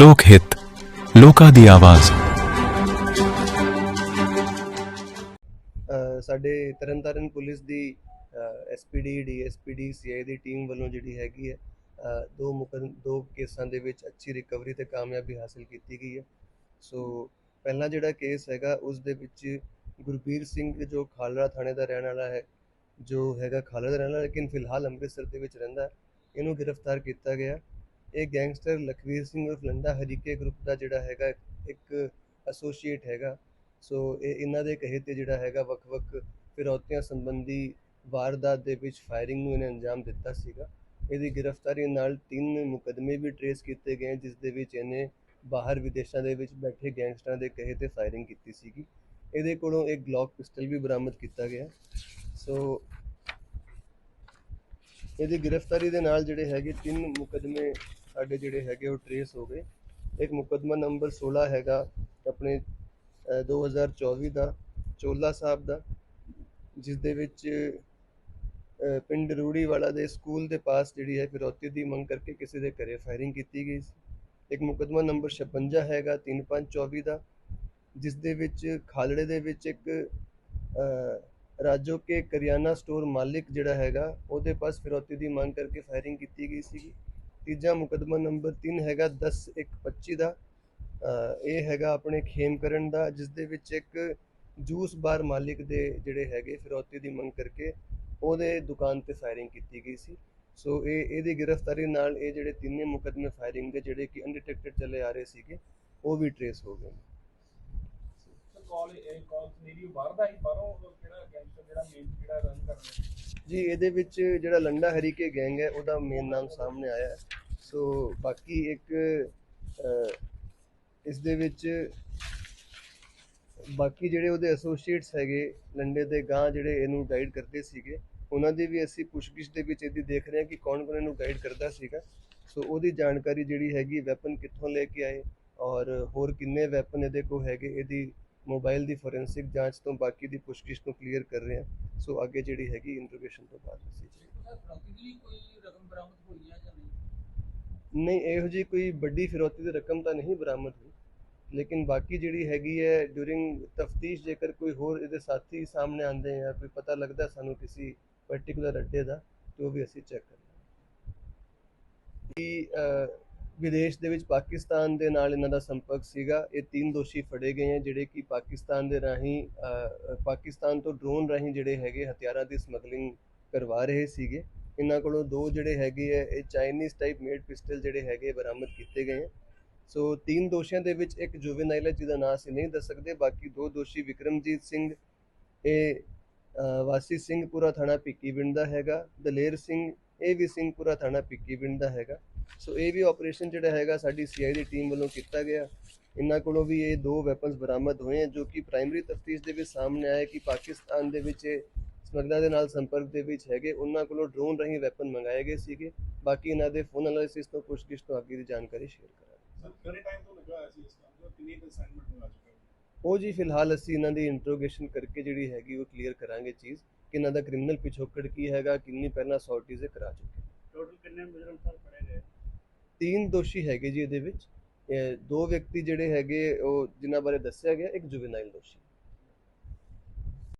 ਲੋਕ ਹਿੱਤ ਲੋਕਾਂ ਦੀ ਆਵਾਜ਼। ਅ, ਸਾਡੇ ਤਰਨਤਾਰਨ ਪੁਲਿਸ ਦੀ ਐਸਪੀਡੀ ਡੀਐਸਪੀਡੀ ਸੀਆਈ ਦੀ ਟੀਮ ਵੱਲੋਂ ਜਿਹੜੀ ਹੈਗੀ ਹੈ ਦੋ ਮੁਕਦ ਦੋ ਕੇਸਾਂ ਦੇ ਵਿੱਚ ਅੱਛੀ ਰਿਕਵਰੀ ਤੇ ਕਾਮਯਾਬੀ ਹਾਸਲ ਕੀਤੀ ਗਈ ਹੈ। ਸੋ ਪਹਿਲਾ ਜਿਹੜਾ ਕੇਸ ਹੈਗਾ ਉਸ ਦੇ ਵਿੱਚ ਗੁਰਬੀਰ ਸਿੰਘ ਜੋ ਖਾਲੜਾ ਥਾਣੇ ਦਾ ਰਹਿਣ ਵਾਲਾ ਹੈ ਜੋ ਹੈਗਾ ਖਾਲੜਾ ਦਾ ਰਹਿਣ ਵਾਲਾ ਲੇਕਿਨ ਫਿਲਹਾਲ ਅੰਮ੍ਰਿਤਸਰ ਦੇ ਵਿੱਚ ਰਹਿੰਦਾ ਇਹਨੂੰ ਗ੍ਰਿਫਤਾਰ ਕੀਤਾ ਗਿਆ। ਇਹ ਗੈਂਗਸਟਰ ਲਖਵੀਰ ਸਿੰਘ ਉਰਫ ਲੰਡਾ ਹਰੀਕੇ ਗਰੁੱਪ ਦਾ ਜਿਹੜਾ ਹੈਗਾ, ਇੱਕ ਐਸੋਸੀਏਟ ਹੈਗਾ। ਸੋ ਇਹ ਇਹਨਾਂ ਦੇ ਕਹੇ ਤੇ ਜਿਹੜਾ ਹੈਗਾ, ਵੱਖ-ਵੱਖ ਫਿਰੌਤੀਆਂ ਸੰਬੰਧੀ ਵਾਰਦਾਤ ਦੇ ਵਿੱਚ ਫਾਇਰਿੰਗ ਨੂੰ ਇਹਨੇ ਅੰਜਾਮ ਦਿੱਤਾ ਸੀਗਾ। ਇਹਦੀ ਗ੍ਰਿਫਤਾਰੀ ਨਾਲ ਤਿੰਨ ਮੁਕਦਮੇ ਵੀ ਟਰੇਸ ਕੀਤੇ ਗਏ, ਜਿਸ ਦੇ ਵਿੱਚ ਇਹਨੇ ਬਾਹਰ ਵਿਦੇਸ਼ਾਂ ਦੇ ਵਿੱਚ ਬੈਠੇ ਗੈਂਗਸਟਰਾਂ ਦੇ ਕਹੇ ਤੇ ਫਾਇਰਿੰਗ ਕੀਤੀ ਸੀਗੀ। ਇਹਦੇ ਕੋਲੋਂ ਇੱਕ ਗਲੌਕ ਪਿਸਟਲ ਵੀ ਬਰਾਮਦ ਕੀਤਾ ਗਿਆ। ਸੋ ਇਹਦੀ ਗ੍ਰਿਫਤਾਰੀ ਦੇ ਨਾਲ ਜਿਹੜੇ ਹੈਗੇ ਤਿੰਨ ਮੁਕਦਮੇ ਸਾਡੇ ਜਿਹੜੇ ਹੈਗੇ ਉਹ ਟਰੇਸ ਹੋ ਗਏ। ਇੱਕ ਮੁਕਦਮਾ ਨੰਬਰ 16 ਹੈਗਾ ਆਪਣੇ ਅ, 2024 ਦਾ ਚੋਲਾ ਸਾਹਿਬ ਦਾ ਜਿਸ ਦੇ ਵਿੱਚ ਪਿੰਡ ਰੂੜੀ ਵਾਲਾ ਦੇ ਸਕੂਲ ਦੇ ਪਾਸ ਜਿਹੜੀ ਹੈ ਫਿਰੌਤੀ ਦੀ ਮੰਗ ਕਰਕੇ ਕਿਸੇ ਦੇ ਘਰੇ ਫਾਇਰਿੰਗ ਕੀਤੀ ਗਈ ਸੀ। ਇੱਕ ਮੁਕਦਮਾ ਨੰਬਰ 56 ਹੈਗਾ 3524 ਦਾ ਜਿਸ ਦੇ ਵਿੱਚ ਖਾਲੜੇ ਦੇ ਵਿੱਚ ਇੱਕ ਰਾਜੋ ਕੇ ਕਰਿਆਨਾ ਸਟੋਰ ਮਾਲਿਕ ਜਿਹੜਾ ਹੈਗਾ ਉਹਦੇ ਪਾਸ ਫਿਰੌਤੀ ਦੀ ਮੰਗ ਕਰਕੇ ਫਾਇਰਿੰਗ ਕੀਤੀ ਗਈ ਸੀਗੀ। ਤੀਜਾ ਮੁਕਦਮਾ ਨੰਬਰ 3 ਹੈਗਾ 10125 ਦਾ। ਇਹ ਹੈਗਾ ਆਪਣੇ ਖੇਮਕਰਨ ਦਾ ਜਿਸ ਦੇ ਵਿੱਚ ਇੱਕ ਜੂਸ ਬਾਰ ਮਾਲਿਕ ਦੇ ਜਿਹੜੇ ਹੈਗੇ ਫਿਰੌਤੀ ਦੀ ਮੰਗ ਕਰਕੇ ਉਹਦੇ ਦੁਕਾਨ ਤੇ ਫਾਇਰਿੰਗ ਕੀਤੀ ਗਈ ਸੀ। ਸੋ ਇਹ, ਇਹਦੀ ਗ੍ਰਿਫਤਾਰੀ ਨਾਲ ਇਹ ਜਿਹੜੇ ਤਿੰਨੇ ਮੁਕਦਮੇ ਫਾਇਰਿੰਗ ਦੇ, ਜਿਹੜੇ ਕਿ ਅਨਡਿਟੈਕਟਡ ਚੱਲੇ ਆ ਰਹੇ ਸੀਗੇ, ਉਹ ਵੀ ਟਰੇਸ ਹੋ ਗਏ। ਕਾਲ ਇਹ ਕਾਲ ਸਿਨੈਰੀਓ ਬਾਹਰ ਦਾ ਹੀ ਬਾਹਰੋਂ ਕਿਹੜਾ ਗੈਂਗਸਟਰ ਜਿਹੜਾ ਮੇਨ ਜਿਹੜਾ ਰਨ ਕਰ ਜੀ, ਇਹਦੇ ਵਿੱਚ ਜਿਹੜਾ ਲੰਡਾ ਹਰੀਕੇ ਗੈਂਗ ਹੈ, ਉਹਦਾ ਮੇਨ ਨਾਮ ਸਾਹਮਣੇ ਆਇਆ ਹੈ। ਸੋ ਬਾਕੀ ਇੱਕ ਇਸ ਦੇ ਵਿੱਚ ਬਾਕੀ ਜਿਹੜੇ ਉਹਦੇ ਐਸੋਸੀਏਟਸ ਹੈਗੇ, ਲੰਡੇ ਦੇ ਗਾਂ ਜਿਹੜੇ ਇਹਨੂੰ ਗਾਈਡ ਕਰਦੇ ਸੀਗੇ, ਉਹਨਾਂ ਦੀ ਵੀ ਅਸੀਂ ਪੁੱਛਗਿੱਛ ਦੇ ਵਿੱਚ ਇਹਦੀ ਦੇਖ ਰਹੇ ਹਾਂ ਕਿ ਕੌਣ ਕੌਣ ਇਹਨੂੰ ਗਾਈਡ ਕਰਦਾ ਸੀਗਾ। ਸੋ ਉਹਦੀ ਜਾਣਕਾਰੀ ਜਿਹੜੀ ਹੈਗੀ ਵੈਪਨ ਕਿੱਥੋਂ ਲੈ ਕੇ ਆਏ ਔਰ ਹੋਰ ਕਿੰਨੇ ਵੈਪਨ ਇਹਦੇ ਕੋਲ ਹੈਗੇ, ਇਹਦੀ ਮੋਬਾਈਲ ਦੀ ਫੋਰੈਂਸਿਕ ਜਾਂਚ ਤੋਂ ਬਾਕੀ ਦੀ ਪੁੱਛਗਿੱਛ ਨੂੰ ਕਲੀਅਰ ਕਰ ਰਹੇ ਹਾਂ। ਸੋ ਅੱਗੇ ਜਿਹੜੀ ਹੈਗੀ ਇੰਟਰੋਗੇਸ਼ਨ ਤੋਂ ਬਾਅਦ ਅਸੀਂ ਦੀ ਕੋਈ ਰਕਮ ਬਰਾਮਦ ਹੋਈ ਹੈ ਜਾਂ ਨਹੀਂ? ਨਹੀਂ ਇਹੋ ਜੀ ਕੋਈ ਵੱਡੀ ਫਿਰੌਤੀ ਦੀ ਰਕਮ ਤਾਂ ਨਹੀਂ ਬਰਾਮਦ ਹੋਈ। ਲੇਕਿਨ ਬਾਕੀ ਜਿਹੜੀ ਹੈਗੀ ਹੈ ਡੂਰਿੰਗ ਤਫਤੀਸ਼ ਜੇਕਰ ਕੋਈ ਹੋਰ ਇਹਦੇ ਸਾਥੀ ਸਾਹਮਣੇ ਆਉਂਦੇ ਆ ਕੋਈ ਪਤਾ ਲੱਗਦਾ ਸਾਨੂੰ ਕਿਸੇ ਪਾਰਟਿਕੂਲਰ ਅੱਡੇ ਦਾ ਤੇ ਉਹ ਵੀ ਅਸੀਂ ਚੈੱਕ ਕਰਦੇ ਹਾਂ ਕਿ ਵਿਦੇਸ਼ ਦੇ ਵਿੱਚ ਪਾਕਿਸਤਾਨ ਦੇ ਨਾਲ ਇਹਨਾਂ ਦਾ ਸੰਪਰਕ ਸੀਗਾ। ਇਹ ਤਿੰਨ ਦੋਸ਼ੀ ਫੜੇ ਗਏ ਹੈ ਜਿਹੜੇ ਕਿ ਪਾਕਿਸਤਾਨ ਦੇ ਰਾਹੀਂ ਪਾਕਿਸਤਾਨ ਤੋਂ ਡਰੋਨ ਰਾਹੀਂ ਜਿਹੜੇ ਹੈਗੇ ਹਥਿਆਰਾਂ ਦੀ ਸਮਗਲਿੰਗ ਕਰਵਾ ਰਹੇ ਸੀਗੇ। ਇਹਨਾਂ ਕੋਲੋਂ ਦੋ ਜਿਹੜੇ ਹੈਗੇ ਆ ਇਹ ਚਾਈਨੀਜ਼ ਟਾਈਪ ਮੇਡ ਪਿਸਟਲ ਜਿਹੜੇ ਹੈਗੇ ਬਰਾਮਦ ਕੀਤੇ ਗਏ ਆ। ਸੋ ਤਿੰਨ ਦੋਸ਼ੀਆਂ ਦੇ ਵਿੱਚ ਇੱਕ ਜੁਵੇਨਾਈਲ ਹੈ ਜਿਹਦਾ ਨਾਂ ਅਸੀਂ ਨਹੀਂ ਦੱਸ ਸਕਦੇ। ਬਾਕੀ ਦੋ ਦੋਸ਼ੀ ਵਿਕਰਮਜੀਤ ਸਿੰਘ ਇਹ ਅਹ, ਵਾਸੀ ਸਿੰਘਪੁਰਾ ਥਾਣਾ ਭਿੱਖੀਵਿੰਡ ਦਾ ਹੈਗਾ। ਦਲੇਰ ਸਿੰਘ ਇਹ ਵੀ ਸਿੰਘਪੁਰਾ ਥਾਣਾ ਭਿੱਖੀਵਿੰਡ ਦਾ ਹੈਗਾ। ਸੋ ਇਹ ਵੀ ਆਪਰੇਸ਼ਨ ਜਿਹੜਾ ਹੈਗਾ ਸਾਡੀ ਸੀਆਈ ਦੀ ਟੀਮ ਵੱਲੋਂ ਕੀਤਾ ਗਿਆ। ਇਹਨਾਂ ਕੋਲੋਂ ਵੀ ਇਹ ਦੋ ਵੈਪਨਸ ਬਰਾਮਦ ਹੋਏ ਹਨ ਜੋ ਕਿ ਪ੍ਰਾਇਮਰੀ ਤਫਤੀਸ਼ ਦੇ ਵਿੱਚ ਸਾਹਮਣੇ ਆਇਆ ਕਿ ਪਾਕਿਸਤਾਨ ਦੇ ਵਿੱਚ ਸਮਗਲਰ ਦੇ ਨਾਲ ਸੰਪਰਕ ਦੇ ਵਿੱਚ ਹੈਗੇ। ਉਹਨਾਂ ਕੋਲੋਂ ਡਰੋਨ ਰਾਹੀਂ ਵੈਪਨ ਮੰਗਾਏ ਗਏ ਸੀਗੇ। ਬਾਕੀ ਇਹਨਾਂ ਦੇ ਫੋਨ ਐਨਾਲਿਸਿਸ ਤੋਂ ਪੁੱਛਗਿੱਛ ਤੋਂ ਅੱਗੇ ਦੀ ਜਾਣਕਾਰੀ ਸ਼ੇਅਰ ਕਰਾਂਗੇ। ਸਰ ਕਿਹੜੇ ਟਾਈਮ ਤੋਂ ਲੱਗਾ ਹੋਇਆ ਸੀ ਇਸ ਕੰਮ ਦਾ? ਕਿੰਨੀ ਅਸਾਈਨਮੈਂਟ ਹੋ ਚੁੱਕਾ ਹੈ ਉਹ ਜੀ ਫਿਲਹਾਲ ਅਸੀਂ ਇਹਨਾਂ ਦੀ ਇੰਟਰੋਗੇਸ਼ਨ ਕਰਕੇ ਜਿਹੜੀ ਹੈਗੀ ਉਹ ਕਲੀਅਰ ਕਰਾਂਗੇ ਚੀਜ਼ ਕਿ ਇਹਨਾਂ ਦਾ ਕ੍ਰਿਮੀਨਲ ਪਿਛੋਕੜ ਕੀ ਹੈਗਾ ਕਿੰਨੀ ਪਹਿਲਾਂ ਸੌਰਟੀਜ਼ ਕਰਾ ਚੁੱਕੇ ਟੋਟਲ ਕਿੰਨੇ ਮੁਜਰਮ ਸਰ? ਤਿੰਨ ਦੋਸ਼ੀ ਹੈਗੇ ਜੀ ਇਹਦੇ ਵਿੱਚ। ਦੋ ਵਿਅਕਤੀ ਜਿਹੜੇ ਹੈਗੇ, ਉਹ ਜਿਨ੍ਹਾਂ ਬਾਰੇ ਦੱਸਿਆ ਗਿਆ, ਇੱਕ ਜੁਵੇਨਾਈਲ ਦੋਸ਼ੀ।